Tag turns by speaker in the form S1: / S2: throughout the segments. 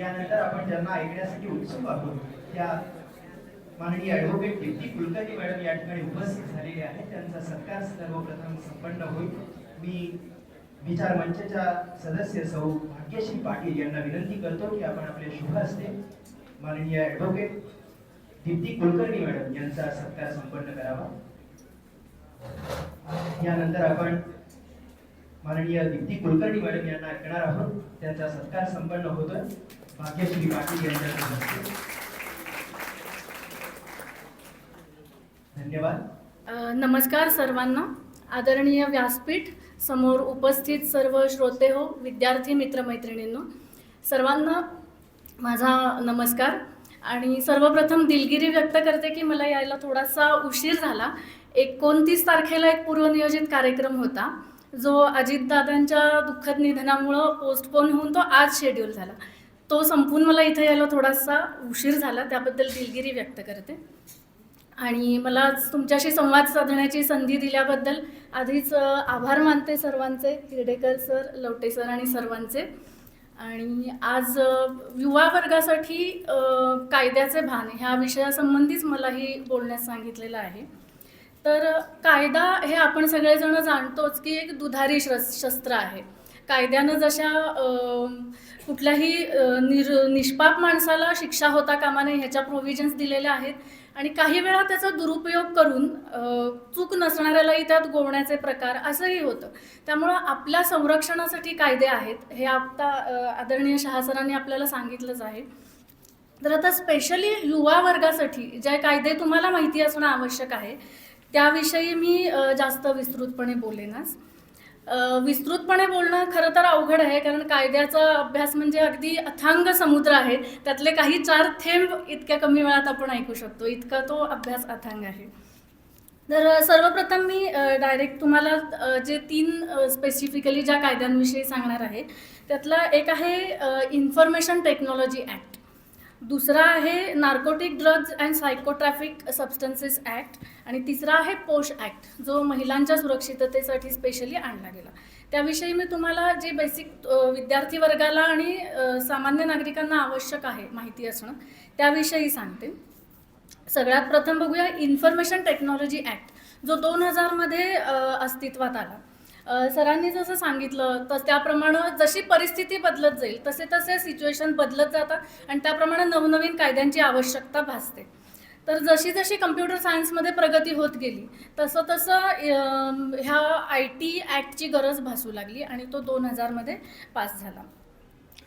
S1: यानंतर आपण ज्यांना ऐकण्यासाठी उत्सुक आहोत त्या माननीय ॲडव्होकेट दीप्ती कुलकर्णी मॅडम या ठिकाणी उपस्थित झालेले आहेत. त्यांचा सत्कार सर्वप्रथम संपन्न होईल. मी विचार मंचच्या सदस्य सौ भाग्यश्री पाटील यांना विनंती करतो की आपण आपले शुभ असते माननीय ॲडव्होकेट दीप्ती कुलकर्णी मॅडम यांचा सत्कार संपन्न करावा. यानंतर आपण माननीय दीप्ती कुलकर्णी मॅडम यांना ऐकणार आहोत. त्यांचा सत्कार संपन्न होतोय. भाग्यश्री पाटील यांच्या धन्यवाद.
S2: नमस्कार सर्वांना. आदरणीय व्यासपीठ समोर उपस्थित सर्व श्रोते हो विद्यार्थी मित्रमैत्रिणींनो. सर्वांना माझा नमस्कार. आणि सर्वप्रथम दिलगिरी व्यक्त करते की मला यायला थोडासा उशीर झाला. एकोणतीस तारखेला एक पूर्वनियोजित कार्यक्रम होता जो अजितदादांच्या दुःखद निधनामुळं पोस्टपोन होऊन तो आज शेड्यूल झाला. तो संपून मला इथं यायला थोडासा उशीर झाला त्याबद्दल दिलगिरी व्यक्त करते. आणि मला तुमच्याशी संवाद साधण्याची संधी दिल्याबद्दल आधीच आभार मानते सर्वांचे हिरडेकर सर लवटे सर आणि सर्वांचे. आणि आज युवा वर्गासाठी कायद्याचे भान ह्या विषयासंबंधीच मलाही बोलण्यास सांगितलेलं आहे. तर कायदा हे आपण सगळेजण जाणतोच की एक दुधारी शस् शस्त्र आहे. कायद्यानं जशा कुठल्याही निर निष्पाप माणसाला शिक्षा होता कामा नये ह्याच्या प्रोव्हिजन्स दिलेल्या आहेत. आणि काही वेळा त्याचा दुरुपयोग करून चूक नसणाऱ्यालाही त्यात गोवण्याचे प्रकार असंही होतं. त्यामुळं आपल्या संरक्षणासाठी कायदे आहेत हे आता आदरणीय शहासरांनी आपल्याला सांगितलंच आहे. तर आता स्पेशली युवा वर्गासाठी जे कायदे तुम्हाला माहिती असणं आवश्यक आहे त्याविषयी मी जास्त विस्तृतपणे बोलेनच. विस्तृतपणे बोलणं खरं तर अवघड आहे कारण कायद्याचा अभ्यास म्हणजे अगदी अथांग समुद्र आहे. त्यातले काही चार थेंब इतक्या कमी वेळात आपण ऐकू शकतो. इतका तो अभ्यास अथांग आहे. तर सर्वप्रथम मी डायरेक्ट तुम्हाला जे तीन स्पेसिफिकली ज्या कायद्यांविषयी सांगणार आहे त्यातला एक आहे इन्फॉर्मेशन टेक्नॉलॉजी ॲक्ट दुसरा आहे narcotic drugs and psychotropic substances act आणि तिसरा आहे पोश ॲक्ट जो महिलांच्या सुरक्षिततेसाठी स्पेशली आणला गेला. त्याविषयी मी तुम्हाला जे बेसिक विद्यार्थी वर्गाला आणि सामान्य नागरिकांना आवश्यक आहे माहिती असणं त्याविषयी सांगते. सगळ्यात प्रथम बघूया इन्फॉर्मेशन टेक्नॉलॉजी ॲक्ट जो दोन हजारमध्ये अस्तित्वात आला. सरांनी जसं सांगितलं तर त्याप्रमाणे जशी परिस्थिती बदलत जाईल तसे तसे सिच्युएशन बदलत जातात आणि त्याप्रमाणे नवनवीन कायद्यांची आवश्यकता भासते. तर जशी जशी कम्प्युटर सायन्समध्ये प्रगती होत गेली तसं तसं ह्या आय टी ॲक्टची गरज भासू लागली आणि तो दोन हजारमध्ये पास झाला.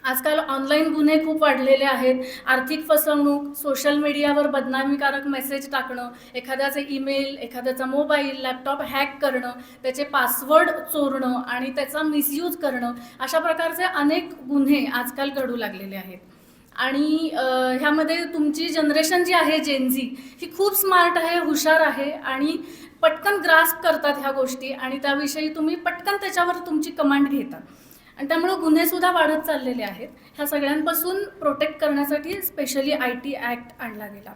S2: आजकाल ऑनलाईन गुन्हे खूप वाढलेले आहेत. आर्थिक फसवणूक सोशल मीडियावर बदनामीकारक मेसेज टाकणं एखाद्याचे ईमेल एखाद्याचा मोबाईल लॅपटॉप हॅक करणं त्याचे पासवर्ड चोरणं आणि त्याचा मिसयूज करणं अशा प्रकारचे अनेक गुन्हे आजकाल घडू लागलेले आहेत. आणि ह्यामध्ये तुमची जनरेशन जी आहे जेनझी ही खूप स्मार्ट आहे हुशार आहे आणि पटकन ग्रास्प करतात ह्या गोष्टी आणि त्याविषयी तुम्ही पटकन त्याच्यावर तुमची कमांड घेता. आणि त्यामुळं गुन्हेसुद्धा वाढत चाललेले आहेत. ह्या सगळ्यांपासून प्रोटेक्ट करण्यासाठी स्पेशली आय टी ॲक्ट आणला गेला.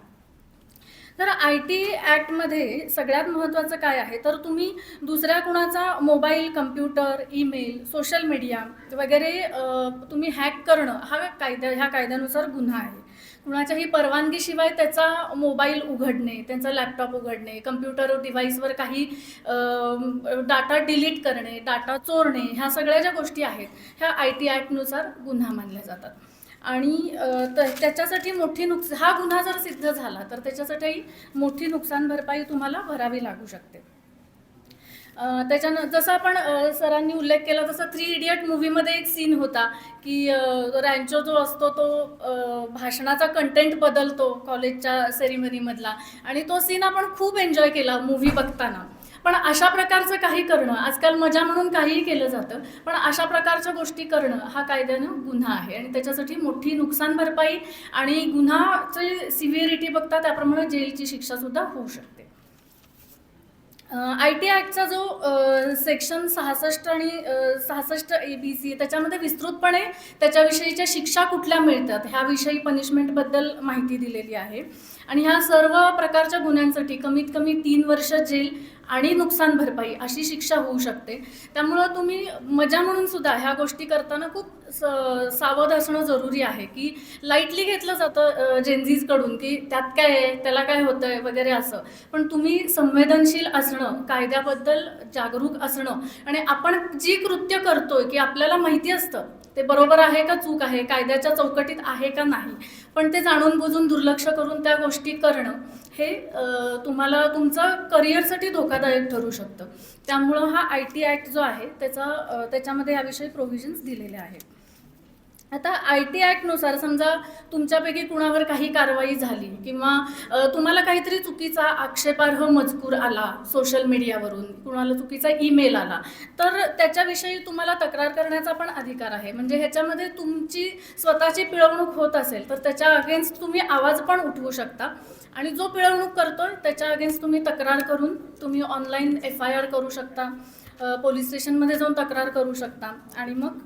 S2: तर आय टी ॲक्टमध्ये सगळ्यात महत्त्वाचं काय आहे? तर तुम्ही दुसऱ्या कुणाचा mobile computer email social media वगैरे तुम्ही हॅक करणं हा कायद्या ह्या कायद्यानुसार गुन्हा आहे. कुणाच्याही परवानगीशिवाय त्याचा मोबाईल उघडणे त्यांचा लॅपटॉप उघडणे कम्प्युटर डिव्हाइसवर काही डाटा डिलीट करणे डाटा चोरणे ह्या सगळ्या ज्या गोष्टी आहेत ह्या आय टी ॲक्टनुसार गुन्हा मानल्या जातात. आणि त्याच्यासाठी मोठी नुकस हा गुन्हा जर सिद्ध झाला तर त्याच्यासाठी मोठी नुकसान भरपाई तुम्हाला भरावी लागू शकते. त्याच्यानं जसं आपण सरांनी उल्लेख केला तसं थ्री इडियट मूवीमध्ये एक सीन होता की रँचो जो असतो तो भाषणाचा कंटेंट बदलतो कॉलेजच्या सेरिमनीमधला आणि तो सीन आपण खूप एन्जॉय केला मूवी बघताना. पण अशा प्रकारचं काही करणं आजकाल मजा म्हणून काहीही केलं जातं पण अशा प्रकारच्या गोष्टी करणं हा कायद्यानं गुन्हा आहे. आणि त्याच्यासाठी मोठी नुकसान भरपाई आणि गुन्हाची सिव्हिरिटी बघता त्याप्रमाणे जेलची शिक्षासुद्धा होऊ शकते. आय टी ॲक्टचा जो सेक्शन सहासष्ट आणि सहासष्ट ए बी सी त्याच्यामध्ये विस्तृतपणे त्याच्याविषयीच्या शिक्षा कुठल्या मिळतात ह्याविषयी पनिशमेंटबद्दल माहिती दिलेली आहे. आणि ह्या सर्व प्रकारच्या गुन्ह्यांसाठी कमीत कमी तीन वर्ष जेल आणि नुकसान भरपाई अशी शिक्षा होऊ शकते. त्यामुळं तुम्ही मजा म्हणून सुद्धा ह्या गोष्टी करताना खूप स- सावध असणं जरुरी आहे की लाईटली घेतलं जातं जेन्झीजकडून की त्यात काय आहे त्याला काय होतंय वगैरे असं. पण तुम्ही संवेदनशील असणं कायद्याबद्दल जागरूक असणं आणि आपण जी कृत्य करतोय की आपल्याला माहिती असतं ते बरोबर आहे का चूक आहे कायद्याच्या चौकटीत आहे का नाही पण ते जाणून बुजून दुर्लक्ष करून त्या गोष्टी करणं हे तुम्हाला तुमचं करिअरसाठी धोकादायक ठरू शकतं. त्यामुळं हा आय टी ॲक्ट जो आहे त्याचा त्याच्यामध्ये याविषयी प्रोव्हिजन्स दिलेले आहेत. आता आय टी ॲक्टनुसार समजा तुमच्यापैकी कुणावर काही कारवाई झाली किंवा तुम्हाला काहीतरी चुकीचा आक्षेपार्ह मजकूर आला सोशल मीडियावरून कुणाला चुकीचा ईमेल आला तर त्याच्याविषयी तुम्हाला तक्रार करण्याचा पण अधिकार आहे. म्हणजे ह्याच्यामध्ये तुमची स्वतःची पिळवणूक होत असेल तर त्याच्या अगेन्स्ट तुम्ही आवाज पण उठवू शकता. आणि जो पिळवणूक करतोय त्याच्या अगेन्स्ट तुम्ही तक्रार करून तुम्ही ऑनलाईन एफ आय आर करू शकता. पोलीस स्टेशनमध्ये जाऊन तक्रार करू शकता. आणि मग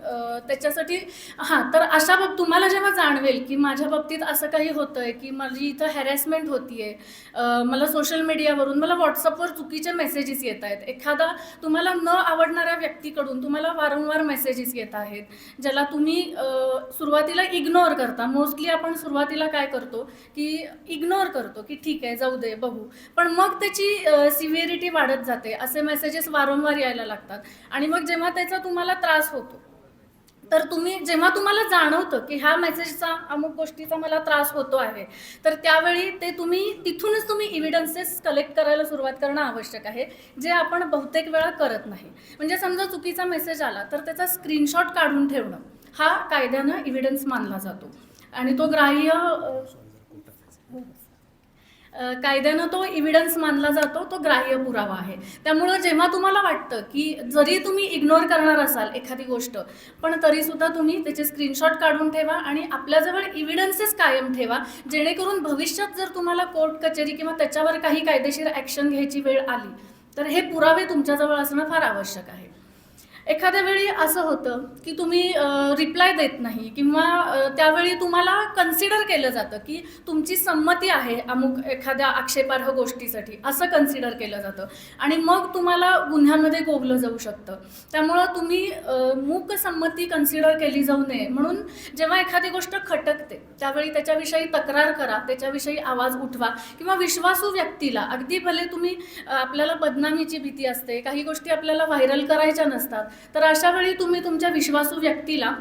S2: त्याच्यासाठी हां तर अशा बाब तुम्हाला जेव्हा जाणवेल की माझ्या बाबतीत असं काही होतं आहे की माझी इथं हॅरॅसमेंट होती आहे मला सोशल मीडियावरून मला व्हॉट्सअपवर चुकीचे मेसेजेस येत आहेत. एखादा तुम्हाला न आवडणाऱ्या व्यक्तीकडून तुम्हाला वारंवार मेसेजेस येत आहेत ज्याला तुम्ही सुरुवातीला इग्नोर करता. मोस्टली आपण सुरुवातीला काय करतो की इग्नोर करतो की ठीक आहे जाऊ दे बघू. पण मग त्याची सिव्हिरिटी वाढत जाते. असे मेसेजेस वारंवार यायला लागतात. आणि मग जेव्हा त्याचा तुम्हाला त्रास होतो तर तुम्ही जेव्हा तुम्हाला जाणवतं की ह्या मेसेजचा अमुक गोष्टीचा मला त्रास होतो आहे तर त्यावेळी ते तुम्ही तिथूनच तुम्ही इव्हिडन्सेस कलेक्ट करायला सुरुवात करणं आवश्यक आहे जे आपण बहुतेक वेळा करत नाही. म्हणजे समजा चुकीचा मेसेज आला तर त्याचा स्क्रीनशॉट काढून ठेवणं हा कायद्यानं इव्हिडन्स मानला जातो. आणि तो ग्राह्य कायद्यानं तो इव्हिडन्स मानला जातो तो ग्राह्य पुरावा आहे. त्यामुळं जेव्हा तुम्हाला वाटतं की जरी तुम्ही इग्नोर करणार असाल एखादी गोष्ट पण तरीसुद्धा तुम्ही त्याचे स्क्रीनशॉट काढून ठेवा आणि आपल्याजवळ इव्हिडन्सेस कायम ठेवा जेणेकरून भविष्यात जर तुम्हाला कोर्ट कचेरी किंवा त्याच्यावर काही कायदेशीर ॲक्शन घ्यायची वेळ आली तर हे पुरावे तुमच्याजवळ असणं फार आवश्यक आहे. एखाद्या वेळी असं होतं की तुम्ही रिप्लाय देत नाही किंवा त्यावेळी तुम्हाला कन्सिडर केलं जातं की तुमची संमती आहे अमुक एखाद्या आक्षेपार्ह गोष्टीसाठी असं कन्सिडर केलं जातं. आणि मग तुम्हाला गुन्ह्यामध्ये गोवलं जाऊ शकतं. त्यामुळं तुम्ही मूक संमती कन्सिडर केली जाऊ नये. म्हणून जेव्हा एखादी गोष्ट खटकते त्यावेळी त्याच्याविषयी तक्रार करा त्याच्याविषयी आवाज उठवा किंवा विश्वासू व्यक्तीला अगदी भले तुम्ही आपल्याला बदनामीची भीती असते काही गोष्टी आपल्याला व्हायरल करायच्या नसतात तर अशा वेळी तुम्ही तुमच्या विश्वासू व्यक्तीला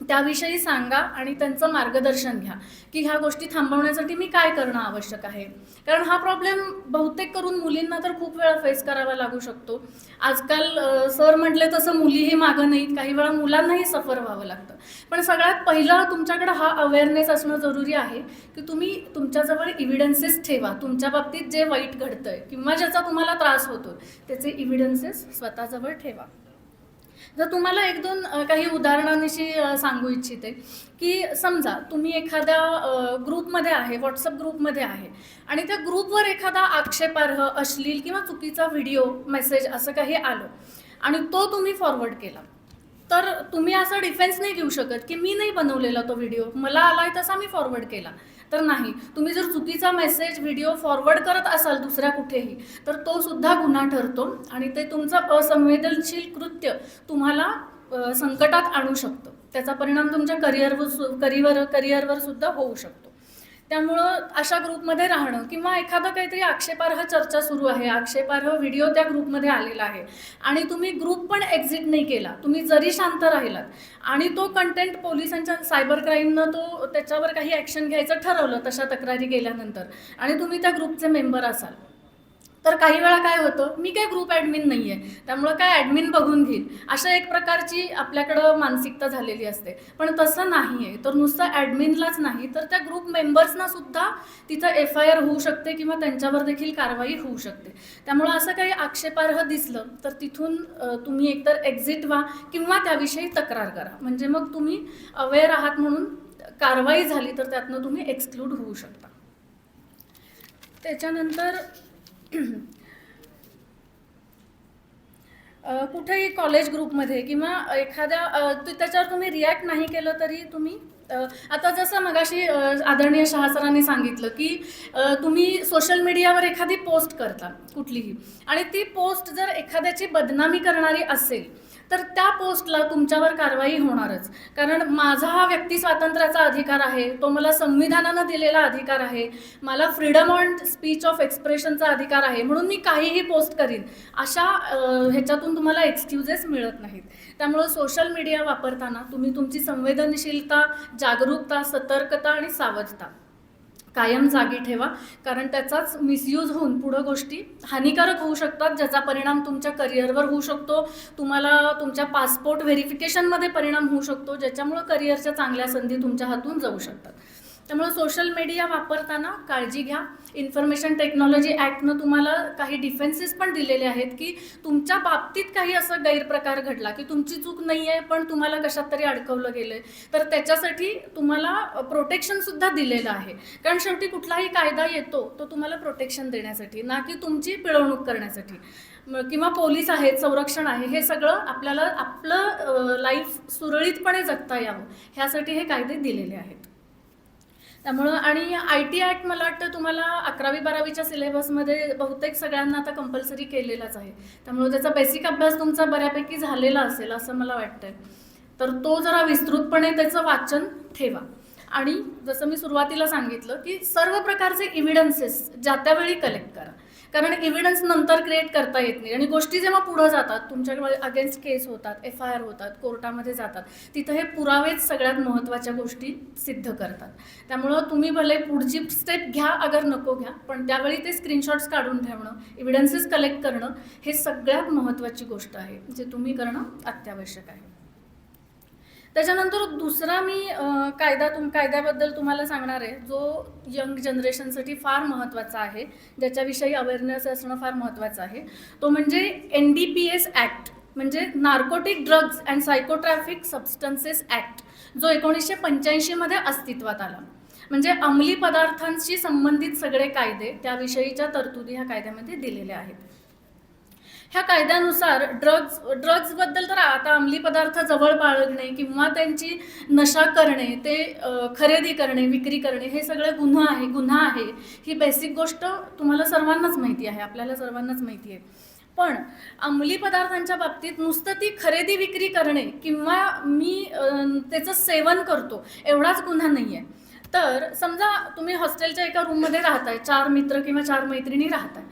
S2: त्याविषयी सांगा आणि त्यांचं मार्गदर्शन घ्या की ह्या गोष्टी थांबवण्यासाठी मी काय करणं आवश्यक आहे. कारण हा प्रॉब्लेम बहुतेक करून मुलींना तर खूप वेळा फेस करावा लागू शकतो. आजकाल सर म्हटले तसं मुलीही मागं नाहीत काही वेळा मुलांनाही सफर व्हावं लागतं. पण सगळ्यात पहिलं तुमच्याकडे हा अवेअरनेस असणं जरुरी आहे की तुम्ही तुमच्याजवळ इव्हिडन्सेस ठेवा. तुमच्या बाबतीत जे वाईट घडतंय किंवा ज्याचा तुम्हाला त्रास होतो त्याचे इव्हिडन्सेस स्वतःजवळ ठेवा. जर तुम्हाला एक दोन काही उदाहरणांशी सांगू इच्छिते की समजा तुम्ही एखाद्या ग्रुपमध्ये आहे व्हॉट्सअप ग्रुपमध्ये आहे आणि त्या ग्रुपवर एखादा आक्षेपार्ह अश्लील किंवा चुकीचा व्हिडिओ मेसेज असं काही आलं आणि तो तुम्ही फॉरवर्ड केला तर तुम्ही असा डिफेन्स नाही घेऊ शकत की मी नाही बनवलेला तो व्हिडिओ मला आलाय तसा मी फॉरवर्ड केला. तर नाही. तुम्ही जर चुकीचा मेसेज व्हिडिओ फॉरवर्ड करत असाल दुसऱ्या कुठेही तर तो सुद्धा गुन्हा ठरतो आणि ते तुमचं असंवेदनशील कृत्य तुम्हाला संकटात आणू शकतं. त्याचा परिणाम तुमच्या करिअरवर करिअर करिअरवर सुद्धा होऊ शकतो. त्यामुळं अशा ग्रुपमध्ये राहणं किंवा एखादं काहीतरी आक्षेपार्ह चर्चा सुरू आहे आक्षेपार्ह व्हिडिओ त्या ग्रुपमध्ये आलेला आहे आणि तुम्ही ग्रुप पण एक्झिट नाही केला तुम्ही जरी शांत राहिलात आणि तो कंटेंट पोलिसांच्या सायबर क्राईमनं तो त्याच्यावर काही ॲक्शन घ्यायचं ठरवलं तशा तक्रारी गेल्यानंतर आणि तुम्ही त्या ग्रुपचे मेंबर असाल तर काही वेळा काय होतं मी काय ग्रुप ॲडमिन नाही आहे त्यामुळं काय ॲडमिन बघून घेईल. अशा एक प्रकारची आपल्याकडं मानसिकता झालेली असते. पण तसं नाही आहे तर नुसतं ॲडमिनलाच नाही तर त्या ग्रुप मेंबर्सना सुद्धा तिथं एफ आय आर होऊ शकते किंवा त्यांच्यावर देखील कारवाई होऊ शकते. त्यामुळं असं काही आक्षेपार्ह दिसलं तर तिथून तुम्ही एकतर एक्झिट व्हा किंवा त्याविषयी तक्रार करा. म्हणजे मग तुम्ही अवेअर आहात म्हणून कारवाई झाली तर त्यातनं तुम्ही एक्सक्लूड होऊ शकता. त्याच्यानंतर कुठेही कॉलेज ग्रुपमध्ये किंवा एखाद्या त्याच्यावर तुम्ही रिॲक्ट नाही केलं तरी तुम्ही आता जसं मगाशी आदरणीय शहासरांनी सांगितलं की तुम्ही सोशल मीडियावर एखादी पोस्ट करता कुठलीही. आणि ती पोस्ट जर एखाद्याची बदनामी करणारी असेल तर त्या पोस्टला तुमच्यावर कारवाई होणारच. कारण माझा हा व्यक्ती स्वातंत्र्याचा अधिकार आहे तो मला संविधानानं दिलेला अधिकार आहे मला फ्रीडम ऑन स्पीच ऑफ एक्सप्रेशनचा अधिकार आहे म्हणून मी काहीही पोस्ट करीन. अशा ह्याच्यातून तुम्हाला एक्सक्युजेस मिळत नाहीत. त्यामुळं सोशल मीडिया वापरताना तुम्ही तुमची संवेदनशीलता जागरूकता सतर्कता आणि सावधता. कायम जागी ठेवा. कारण त्याचाच मिसयूज होऊन पुढं गोष्टी हानिकारक होऊ शकतात ज्याचा परिणाम तुमच्या करिअरवर होऊ शकतो. तुम्हाला तुमच्या पासपोर्ट व्हेरिफिकेशनमध्ये परिणाम होऊ शकतो ज्याच्यामुळं करिअरच्या चांगल्या संधी तुमच्या हातून जाऊ शकतात. त्यामुळे सोशल मीडिया वापरताना काळजी घ्या. इन्फॉर्मेशन टेक्नॉलॉजी ॲक्टनं तुम्हाला काही डिफेन्सेस पण दिलेले आहेत की तुमच्या बाबतीत काही असं गैरप्रकार घडला की तुमची चूक नाही आहे पण तुम्हाला कशात तरी अडकवलं गेलं आहे तर त्याच्यासाठी तुम्हाला प्रोटेक्शनसुद्धा दिलेलं आहे. कारण शेवटी कुठलाही कायदा येतो तो तुम्हाला प्रोटेक्शन देण्यासाठी ना की तुमची पिळवणूक करण्यासाठी. किंवा पोलीस आहेत संरक्षण आहे हे सगळं आपल्याला आपलं लाईफ सुरळीतपणे जगता यावं. ह्यासाठी हे कायदे दिलेले आहेत. त्यामुळं आणि आय टी ॲक्ट मला वाटतं तुम्हाला अकरावी बारावीच्या सिलेबसमध्ये बहुतेक सगळ्यांना आता कंपल्सरी केलेलाच आहे. त्यामुळं त्याचा बेसिक अभ्यास तुमचा बऱ्यापैकी झालेला असेल असं मला वाटतंय. तर तो जरा विस्तृतपणे त्याचं वाचन ठेवा. आणि जसं मी सुरुवातीला सांगितलं की सर्व प्रकारचे इव्हिडन्सेस ज्या त्यावेळी कलेक्ट करा. कारण एव्हिडन्स नंतर क्रिएट करता येत नाही. आणि गोष्टी जेव्हा पुढं जातात तुमच्याकडे अगेन्स्ट केस होतात एफ आय आर होतात कोर्टामध्ये जातात तिथं हे पुरावेच सगळ्यात महत्त्वाच्या गोष्टी सिद्ध करतात. त्यामुळं तुम्ही भले पुढची स्टेप घ्या अगर नको घ्या पण त्यावेळी ते स्क्रीनशॉट्स काढून ठेवणं एव्हिडन्सेस कलेक्ट करणं हे सगळ्यात महत्त्वाची गोष्ट आहे जे तुम्ही करणं अत्यावश्यक आहे. त्याच्यानंतर दुसरा मी कायदा तुम कायद्याबद्दल तुम्हाला सांगणार आहे. जो यंग जनरेशनसाठी फार महत्त्वाचा आहे ज्याच्याविषयी अवेअरनेस असणं फार महत्त्वाचं आहे. तो म्हणजे N D P S act म्हणजे narcotic drugs and psychotropic substances act जो एकोणीसशे पंच्याऐंशीमध्ये अस्तित्वात आला. म्हणजे अंमली पदार्थांशी संबंधित सगळे कायदे त्याविषयीच्या तरतुदी ह्या कायद्यामध्ये दिलेल्या आहेत. ह्या कायद्यानुसार ड्रग्ज ड्रग्जबद्दल तर आता अंमली पदार्थ जवळ बाळगणे किंवा त्यांची नशा करणे ते खरेदी करणे विक्री करणे हे सगळे गुन्हा आहे गुन्हा आहे. ही बेसिक गोष्ट तुम्हाला सर्वांनाच माहिती आहे आपल्याला सर्वांनाच माहिती आहे. पण अंमली पदार्थांच्या बाबतीत नुसतं ती खरेदी विक्री करणे किंवा मी त्याचं सेवन करतो एवढाच गुन्हा नाही आहे तर समजा तुम्ही हॉस्टेलच्या एका रूममध्ये राहताय चार मित्र किंवा चार मैत्रिणी राहताय.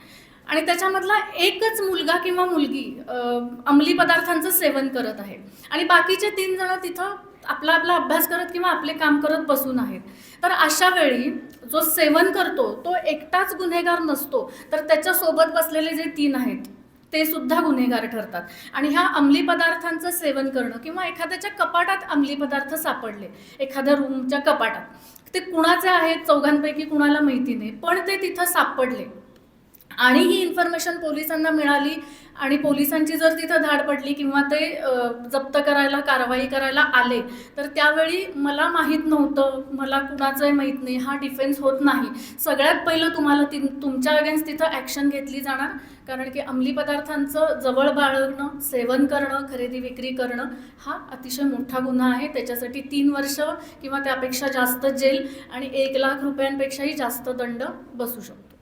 S2: आणि त्याच्यामधला एकच मुलगा किंवा मुलगी अंमली पदार्थांचं सेवन करत आहे. आणि बाकीचे तीन जण तिथं आपला आपला अभ्यास करत किंवा आपले काम करत बसून आहेत. तर अशा वेळी जो सेवन करतो तो एकटाच गुन्हेगार नसतो. तर त्याच्यासोबत बसलेले जे तीन आहेत ते सुद्धा गुन्हेगार ठरतात. आणि ह्या अंमली पदार्थांचं सेवन करणं किंवा एखाद्याच्या कपाटात अंमली पदार्थ सापडले एखाद्या रूमच्या कपाटात ते कुणाचे आहेत चौघांपैकी कुणाला माहिती नाही पण ते तिथं सापडले. आणि ही इन्फॉर्मेशन पोलिसांना मिळाली आणि पोलिसांची जर तिथं धाड पडली किंवा ते जप्त करायला कारवाई करायला आले तर त्यावेळी मला माहीत नव्हतं मला कुणाचंही माहीत नाही हा डिफेन्स होत नाही. सगळ्यात पहिलं तुम्हाला ती तुमच्या अगेन्स्ट तिथं ॲक्शन घेतली जाणार कारण की अंमली पदार्थांचं जवळ बाळगणं सेवन करणं खरेदी विक्री करणं हा अतिशय मोठा गुन्हा आहे. त्याच्यासाठी तीन वर्ष किंवा त्यापेक्षा जास्त जेल आणि एक लाख रुपयांपेक्षाही जास्त दंड बसू शकतो.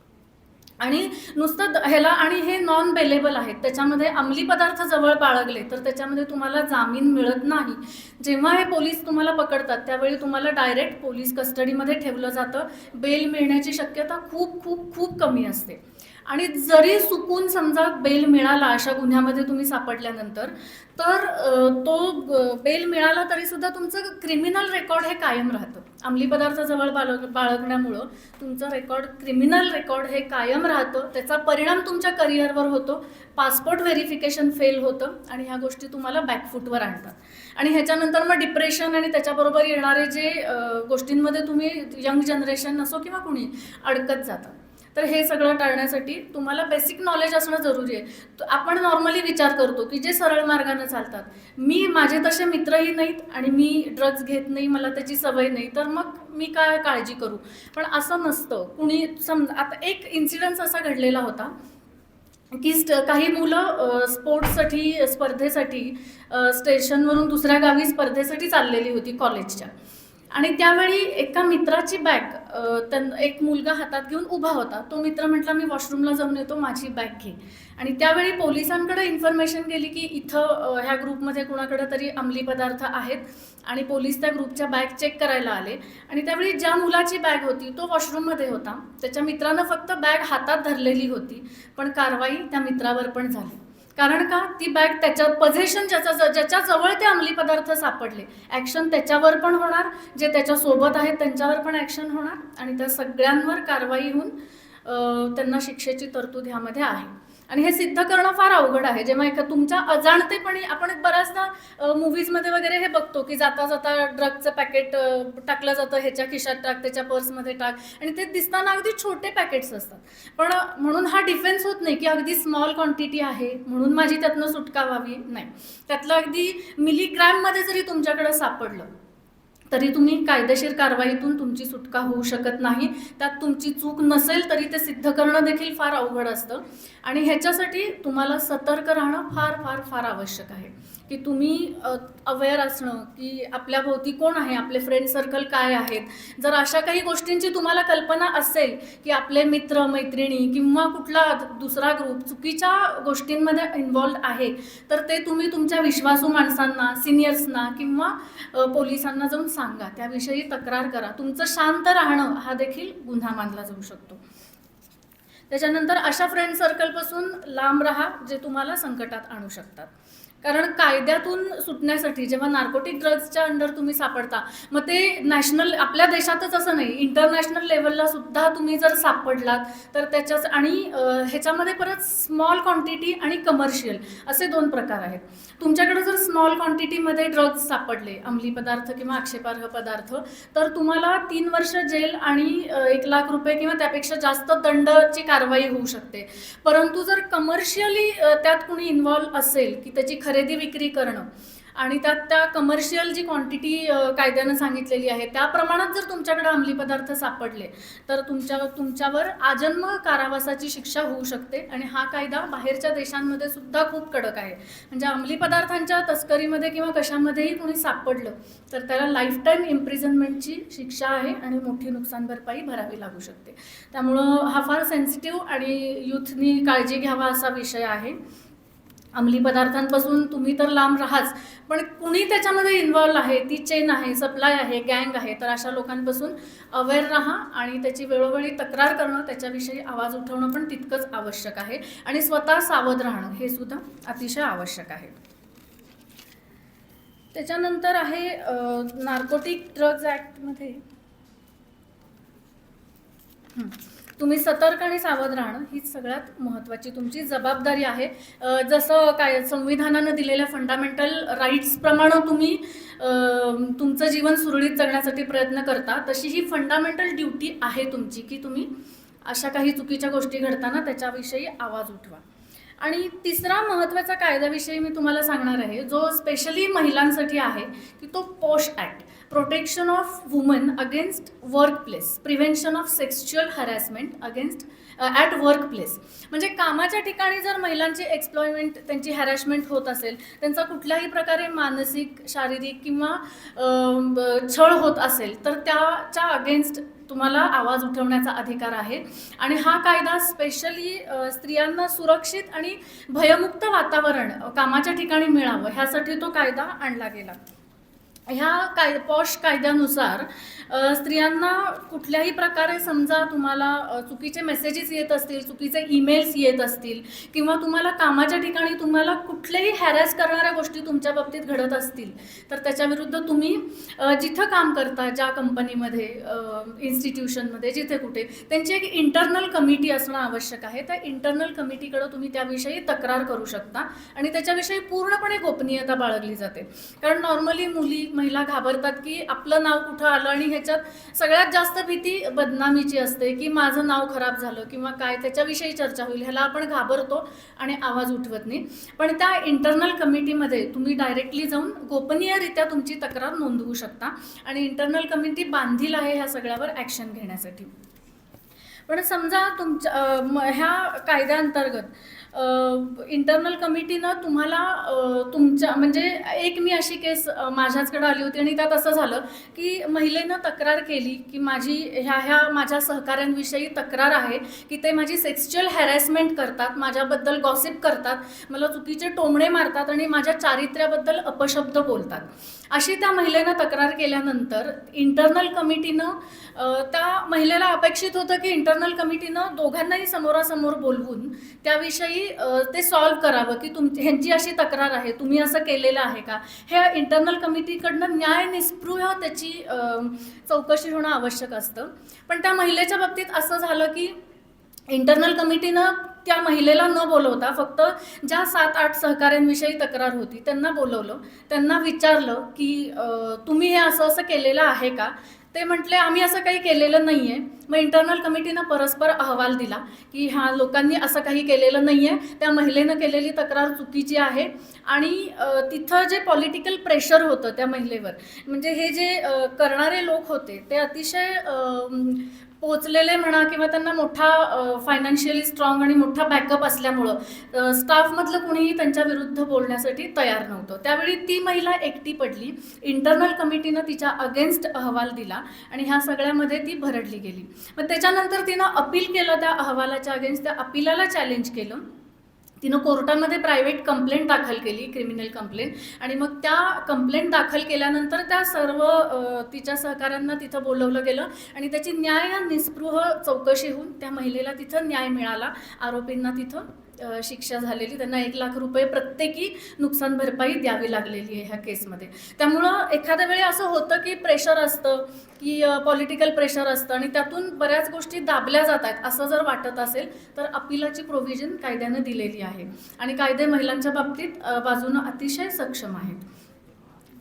S2: आणि नुसतं ह्याला आणि हे नॉन बेलेबल आहेत. त्याच्यामध्ये अंमली पदार्थ जवळ बाळगले तर त्याच्यामध्ये तुम्हाला जामीन मिळत नाही. जेव्हा हे पोलीस तुम्हाला पकडतात त्यावेळी तुम्हाला डायरेक्ट पोलीस कस्टडीमध्ये ठेवलं जातं. बेल मिळण्याची शक्यता खूप खूप खूप कमी असते. आणि जरी चुकून समजा बेल मिळाला अशा गुन्ह्यामध्ये तुम्ही सापडल्यानंतर तर तो बेल मिळाला तरी सुद्धा तुमचं क्रिमिनल रेकॉर्ड हे कायम राहतं. अंमली पदार्थ जवळ बाळग बाळगण्यामुळं तुमचं रेकॉर्ड क्रिमिनल रेकॉर्ड हे कायम राहतं. त्याचा परिणाम तुमच्या करिअरवर होतो. पासपोर्ट व्हेरिफिकेशन फेल होतं आणि ह्या गोष्टी तुम्हाला बॅकफूटवर आणतात. आणि ह्याच्यानंतर मग डिप्रेशन आणि त्याच्याबरोबर येणारे जे गोष्टींमध्ये तुम्ही यंग जनरेशन असो किंवा कुणी अडकत जातात. तर हे सगळं टाळण्यासाठी तुम्हाला बेसिक नॉलेज असणं जरुरी आहे. आपण नॉर्मली विचार करतो की जे सरळ मार्गानं चालतात. मी माझे तसे मित्रही नाहीत आणि मी ड्रग्ज घेत नाही मला त्याची सवय नाही तर मग मी काय काळजी करू? पण असं नसतं. कुणी समजा आता एक इन्सिडन्स असा घडलेला होता की स्ट काही मुलं स्पोर्ट्ससाठी स्पर्धेसाठी स्टेशनवरून दुसऱ्या गावी स्पर्धेसाठी चाललेली होती कॉलेजच्या आणि त्यावेळी एका मित्राची बॅग त्यां एक मुलगा हातात घेऊन उभा होता. तो मित्र म्हटला मी वॉशरूमला जाऊन येतो माझी बॅग घे. आणि त्यावेळी पोलिसांकडे इन्फॉर्मेशन गेली की इथं ह्या ग्रुपमध्ये कुणाकडे तरी अंमली पदार्थ आहेत आणि पोलीस त्या ग्रुपच्या बॅग चेक करायला आले. आणि त्यावेळी ज्या मुलाची बॅग होती तो वॉशरूममध्ये होता. त्याच्या मित्रानं फक्त बॅग हातात धरलेली होती पण कारवाई त्या मित्रावर पण झाली. कारण का? ती बॅग त्याच्या पझेशन ज्याचा ज्याच्या जवळ ते अंमली पदार्थ सापडले. ॲक्शन त्याच्यावर पण होणार. जे त्याच्यासोबत आहेत त्यांच्यावर पण ॲक्शन होणार. आणि त्या सगळ्यांवर कारवाई होऊन त्यांना शिक्षेची तरतूद ह्यामध्ये आहे. आणि हे सिद्ध करणं फार अवघड आहे. जेव्हा एका तुमच्या अजाणतेपणी आपण बऱ्याचदा मूवीजमध्ये वगैरे हे बघतो की जाता जाता ड्रगचं पॅकेट टाकलं जातं ह्याच्या खिशात टाक त्याच्या पर्समध्ये टाक आणि ते दिसताना अगदी छोटे पॅकेट्स असतात. पण म्हणून हा डिफेन्स होत नाही की अगदी स्मॉल क्वांटिटी आहे म्हणून माझी त्यातनं सुटका व्हावी नाही. त्यातलं अगदी मिलीग्रॅममध्ये जरी तुमच्याकडे सापडलं तरी तुम्ही कायदेशीर कारवाईतून तुमची सुटका होऊ शकत नाही. त्यात तुमची चूक नसेल तरी ते सिद्ध करणं देखील फार अवघड असतं. आणि ह्याच्यासाठी तुम्हाला सतर्क राहणं फार फार फार आवश्यक आहे. की तुम्ही अवेअर असणं की आपल्या भोवती कोण आहे? आपले फ्रेंड सर्कल काय आहेत? जर अशा काही गोष्टींची तुम्हाला कल्पना असेल की आपले मित्र मैत्रिणी किंवा कुठला दुसरा ग्रुप चुकीच्या गोष्टींमध्ये इन्वॉल्ड आहे तर ते तुम्ही तुमच्या विश्वासू माणसांना सिनियर्सना किंवा पोलिसांना जाऊन सांगा त्याविषयी तक्रार करा. तुमचं शांत राहणं हा देखील गुन्हा मानला जाऊ शकतो. त्याच्यानंतर अशा फ्रेंड सर्कलपासून लांब राहा जे तुम्हाला संकटात आणू शकतात. कारण कायद्यातून सुटण्यासाठी जेव्हा नार्कोटिक ड्रग्सच्या अंडर तुम्ही सापडता मग ते नॅशनल आपल्या देशातच असं नाही इंटरनॅशनल लेवलला सुद्धा तुम्ही जर सापडलात तर त्याच्याच आणि ह्याच्यामध्ये परत स्मॉल क्वांटिटी आणि कमर्शियल असे दोन प्रकार आहेत. तुमच्याकडे जर स्मॉल क्वांटिटीमध्ये ड्रग्ज सापडले अंमली पदार्थ किंवा आक्षेपार्ह पदार्थ तर तुम्हाला तीन वर्ष जेल आणि एक लाख रुपये किंवा त्यापेक्षा जास्त दंडची कारवाई होऊ शकते. परंतु जर कमर्शियली त्यात कुणी इन्व्हॉल्व असेल की त्याची खरेदी विक्री करणं. आणि त्यात त्या कमर्शियल जी क्वांटिटी कायद्यानं सांगितलेली आहे त्या प्रमाणात जर तुमच्याकडे अंमली पदार्थ सापडले तर तुमच्या तुमच्यावर आजन्म कारावासाची शिक्षा होऊ शकते. आणि हा कायदा बाहेरच्या देशांमध्ये सुद्धा खूप कडक आहे. म्हणजे अंमली पदार्थांच्या तस्करीमध्ये किंवा कशामध्येही कुणी सापडलं तर त्याला लाईफ टाईम इम्प्रिझनमेंटची शिक्षा आहे आणि मोठी नुकसान भरपाई भरावी लागू शकते. त्यामुळं हा फार सेन्सिटिव्ह आणि युथनी काळजी घ्यावा असा विषय आहे. अंमली पदार्थांपासून तुम्ही तर लांब राहाच पण कुणी त्याच्यामध्ये इन्व्हॉल्व आहे ती चेन आहे सप्लाय आहे गँग आहे तर अशा लोकांपासून अवेअर राहा आणि त्याची वेळोवेळी तक्रार करणं त्याच्याविषयी आवाज उठवणं पण तितकंच आवश्यक आहे. आणि स्वतः सावध राहणं हे सुद्धा अतिशय आवश्यक आहे. त्याच्यानंतर आहे नार्कोटिक ड्रग्ज ॲक्टमध्ये तुम्ही सतर्क आणि सावध राहणं हीच सगळ्यात महत्त्वाची तुमची जबाबदारी आहे. जसं काय संविधानानं दिलेल्या फंडामेंटल राईट्सप्रमाणे तुम्ही तुमचं जीवन सुरळीत जगण्यासाठी प्रयत्न करता तशी ही फंडामेंटल ड्युटी आहे तुमची की तुम्ही अशा काही चुकीच्या गोष्टी घडताना त्याच्याविषयी आवाज उठवा. आणि तिसरा महत्त्वाचा कायद्याविषयी मी तुम्हाला सांगणार आहे जो स्पेशली महिलांसाठी आहे की तो POSH act protection of women against work place prevention of sexual harassment against at work place म्हणजे कामाच्या ठिकाणी जर महिलांची एक्सप्लॉयमेंट त्यांची हॅरॅशमेंट होत असेल त्यांचा कुठल्याही प्रकारे मानसिक शारीरिक किंवा ब- छळ होत असेल तर त्याच्या अगेन्स्ट तुम्हाला आवाज उठवण्याचा अधिकार आहे. आणि हा कायदा स्पेशली स्त्रियांना सुरक्षित आणि भयमुक्त वातावरण कामाच्या ठिकाणी मिळावं ह्यासाठी तो कायदा आणला गेला. ह्या काय पॉश कायद्यानुसार स्त्रियांना कुठल्याही प्रकारे समजा तुम्हाला चुकीचे मेसेजेस येत असतील चुकीचे ईमेल्स येत असतील किंवा तुम्हाला कामाच्या ठिकाणी तुम्हाला कुठल्याही हॅरॅस करणाऱ्या गोष्टी तुमच्या बाबतीत घडत असतील तर त्याच्याविरुद्ध तुम्ही जिथं काम करता ज्या कंपनीमध्ये इन्स्टिट्यूशनमध्ये जिथे कुठे त्यांची एक इंटरनल कमिटी असणं आवश्यक आहे. त्या इंटरनल कमिटीकडं तुम्ही त्याविषयी तक्रार करू शकता आणि त्याच्याविषयी पूर्णपणे गोपनीयता बाळगली जाते. कारण नॉर्मली मुली महिला घाबरतात की आपलं नाव कुठं आलं आणि ह्याच्यात सगळ्यात जास्त भीती बदनामीची असते की माझं नाव खराब झालं किंवा काय त्याच्याविषयी चर्चा होईल ह्याला आपण घाबरतो आणि आवाज उठवत नाही. पण त्या इंटरनल कमिटीमध्ये तुम्ही डायरेक्टली जाऊन गोपनीयरित्या तुमची तक्रार नोंदवू शकता आणि इंटरनल कमिटी बांधील आहे ह्या सगळ्यावर ॲक्शन घेण्यासाठी. पण समजा तुमच्या ह्या कायद्याअंतर्गत इंटरनल कमिटीनं तुम्हाला तुमच्या म्हणजे एक मी अशी केस माझ्याचकडे आली होती आणि त्यात असं झालं की महिलेनं तक्रार केली की माझी ह्या ह्या माझ्या सहकाऱ्यांविषयी तक्रार आहे की ते माझी सेक्स्युअल हॅरॅसमेंट करतात माझ्याबद्दल गॉसिप करतात मला चुकीचे टोमणे मारतात आणि माझ्या चारित्र्याबद्दल अपशब्द बोलतात. अशी त्या महिलेनं तक्रार केल्यानंतर इंटरनल कमिटीनं त्या महिलेला अपेक्षित होतं की इंटरनल कमिटीनं दोघांनाही समोरासमोर बोलवून त्याविषयी ते सॉल्व्ह करावं की तुम ह्यांची अशी तक्रार आहे तुम्ही असं केलेलं आहे का? हे इंटरनल कमिटीकडनं न्याय निस्पृह त्याची चौकशी होणं आवश्यक असतं. पण त्या महिलेच्या बाबतीत असं झालं की इंटरनल कमिटीनं त्या महिलेला न बोलवता फक्त ज्या सात आठ सहकाऱ्यांविषयी तक्रार होती त्यांना बोलवलं. त्यांना विचारलं की तुम्ही हे असं असं केलेलं आहे का? ते म्हटले आम्ही असं काही केलेलं नाही आहे मग इंटरनल कमिटीनं परस्पर अहवाल दिला की ह्या लोकांनी असं काही केलेलं नाही आहे त्या महिलेनं केलेली तक्रार चुकीची आहे. आणि तिथं जे पॉलिटिकल प्रेशर होतं त्या महिलेवर म्हणजे हे जे करणारे लोक होते ते अतिशय पोचलेले म्हणा किंवा त्यांना मोठा फायनान्शियली स्ट्रॉंग आणि मोठा बॅकअप असल्यामुळं स्टाफमधलं कुणीही त्यांच्या विरुद्ध बोलण्यासाठी तयार नव्हतं. त्यावेळी ती महिला एकटी पडली. इंटरनल कमिटीनं तिच्या अगेन्स्ट अहवाल दिला आणि ह्या सगळ्यामध्ये ती भरडली गेली. मग त्याच्यानंतर तिनं अपील केलं त्या अहवालाच्या अगेन्स्ट त्या अपिलाला चॅलेंज केलं. तिनं कोर्टामध्ये प्रायव्हेट कंप्लेंट दाखल केली क्रिमिनल कंप्लेंट. आणि मग त्या कंप्लेंट दाखल केल्यानंतर त्या सर्व तिच्या सहकाऱ्यांना तिथं बोलवलं गेलं आणि त्याची न्याय निस्पृह चौकशी होऊन त्या महिलेला तिथं न्याय मिळाला आरोपींना तिथं. शिक्षा झालेली त्यांना एक लाख रुपये प्रत्येकी नुकसान भरपाई द्यावी लागलेली आहे ह्या केसमध्ये. त्यामुळं एखाद्या वेळी असं होतं की प्रेशर असतं की पॉलिटिकल प्रेशर असतं आणि त्यातून बऱ्याच गोष्टी दाबल्या जात आहेत. असं जर वाटत असेल तर अपिलाची प्रोव्हिजन कायद्यानं दिलेली आहे. आणि कायदे महिलांच्या बाबतीत बाजूनं अतिशय सक्षम आहेत.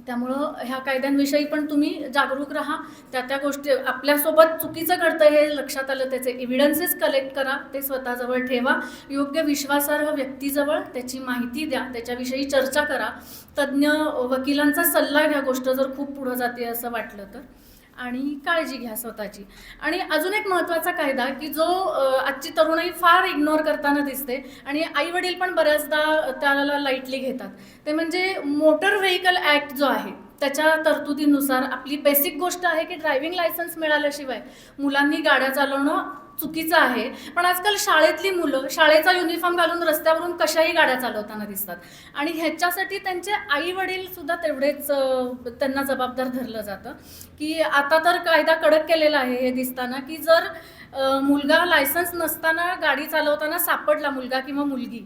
S2: त्यामुळं ह्या कायद्यांविषयी पण तुम्ही जागरूक राहा. त्या त्या गोष्टी आपल्यासोबत चुकीचं घडतं हे लक्षात आलं त्याचे एव्हिडन्सेस कलेक्ट करा ते स्वतःजवळ ठेवा. योग्य विश्वासार्ह व्यक्तीजवळ त्याची माहिती द्या त्याच्याविषयी चर्चा करा. तज्ज्ञ वकिलांचा सल्ला घ्या गोष्ट जर खूप पुढं जाते असं वाटलं तर. आणि काळजी घ्या स्वतःची. आणि अजून एक महत्त्वाचा कायदा की जो आजची तरुणाई फार इग्नोर करताना दिसते आणि आई वडील पण बऱ्याचदा त्याला लाईटली घेतात. ते म्हणजे मोटर व्हेकल ॲक्ट जो आहे त्याच्या तरतुदीनुसार आपली बेसिक गोष्ट आहे की ड्रायव्हिंग लायसन्स मिळाल्याशिवाय मुलांनी गाड्या चालवणं चुकीचं आहे. पण आजकाल शाळेतली मुलं शाळेचा युनिफॉर्म घालून रस्त्यावरून कशाही गाड्या चालवताना दिसतात. आणि ह्याच्यासाठी त्यांचे आई वडील सुद्धा तेवढेच त्यांना जबाबदार धरलं जातं. की आता तर कायदा कडक केलेला आहे हे दिसताना की जर मुलगा लायसन्स नसताना गाडी चालवताना सापडला मुलगा किंवा मुलगी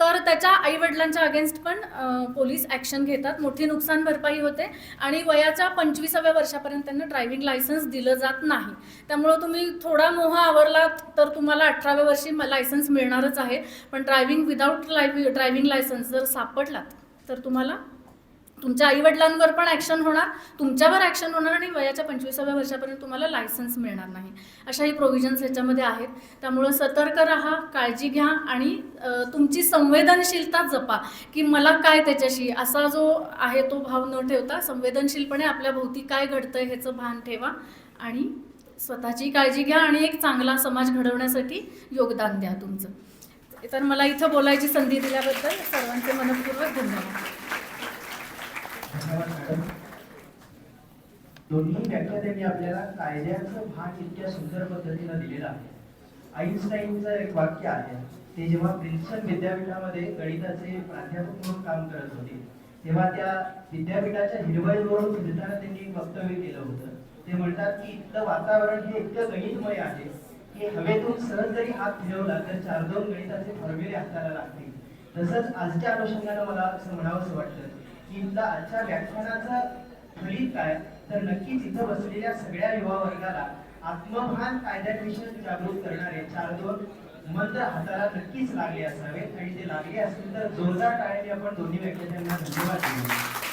S2: तर त्याच्या आईवडिलांच्या अगेन्स्ट पण पोलीस ॲक्शन घेतात. मोठी नुकसान भरपाई होते आणि वयाच्या पंचवीसाव्या वर्षापर्यंत त्यांना ड्रायव्हिंग लायसन्स दिलं जात नाही. त्यामुळं तुम्ही थोडा मोह आवरलात तर तुम्हाला अठराव्या वर्षी लायसन्स मिळणारच आहे. पण ड्रायव्हिंग विदाऊट लाय ड्रायव्हिंग लायसन्स जर सापडलात तर तुम्हाला तुमच्या आईवडिलांवर पण ॲक्शन होणार तुमच्यावर ॲक्शन होणार आणि वयाच्या पंचवीसाव्या वर्षापर्यंत तुम्हाला लायसन्स मिळणार नाही. अशाही प्रोव्हिजन्स ह्याच्यामध्ये आहेत. त्यामुळं सतर्क राहा काळजी घ्या आणि तुमची संवेदनशीलता जपा की मला काय त्याच्याशी असा जो आहे तो भाव न ठेवता संवेदनशीलपणे आपल्या भोवती काय घडतंय ह्याचं भान ठेवा आणि स्वतःची काळजी घ्या आणि एक चांगला समाज घडवण्यासाठी योगदान द्या तुमचं. तर मला इथं बोलायची संधी दिल्याबद्दल सर्वांचे मनपूर्वक धन्यवाद.
S1: धन्यवाद मॅडम दोन्ही व्याख्यात्यांनी आपल्याला कायद्याचं भाग इतक्या सुंदर पद्धतीनं दिलेलं आहे. आईन्स्टाईनचं एक वाक्य आहे ते जेव्हा प्रिन्स्टन विद्यापीठामध्ये गणिताचे प्राध्यापक म्हणून काम करत होते तेव्हा त्या विद्यापीठाच्या हिरवळीवरून फिरताना त्यांनी एक वक्तव्य केलं होतं. ते म्हणतात की इथलं वातावरण हे इतकं गणितमय आहे की हवेतून सहज जरी हात फिरवला तर चार दोन गणिताचे फॉर्म्युले हाताला लागतील. तसंच आजच्या अनुषंगानं मला असं म्हणावंसं वाटतं की आजच्या व्याख्यानाचं फलित काय तर नक्कीच इथं बसलेल्या सगळ्या युवा वर्गाला आत्मभान कायद्याविषयी जागृत करणारे चार दोन मंत्र हाताला नक्कीच लागले असावेत. आणि ते लागले असतील तर जोरदार टाळ्याने आपण दोन्ही व्याख्यानांना धन्यवाद देऊ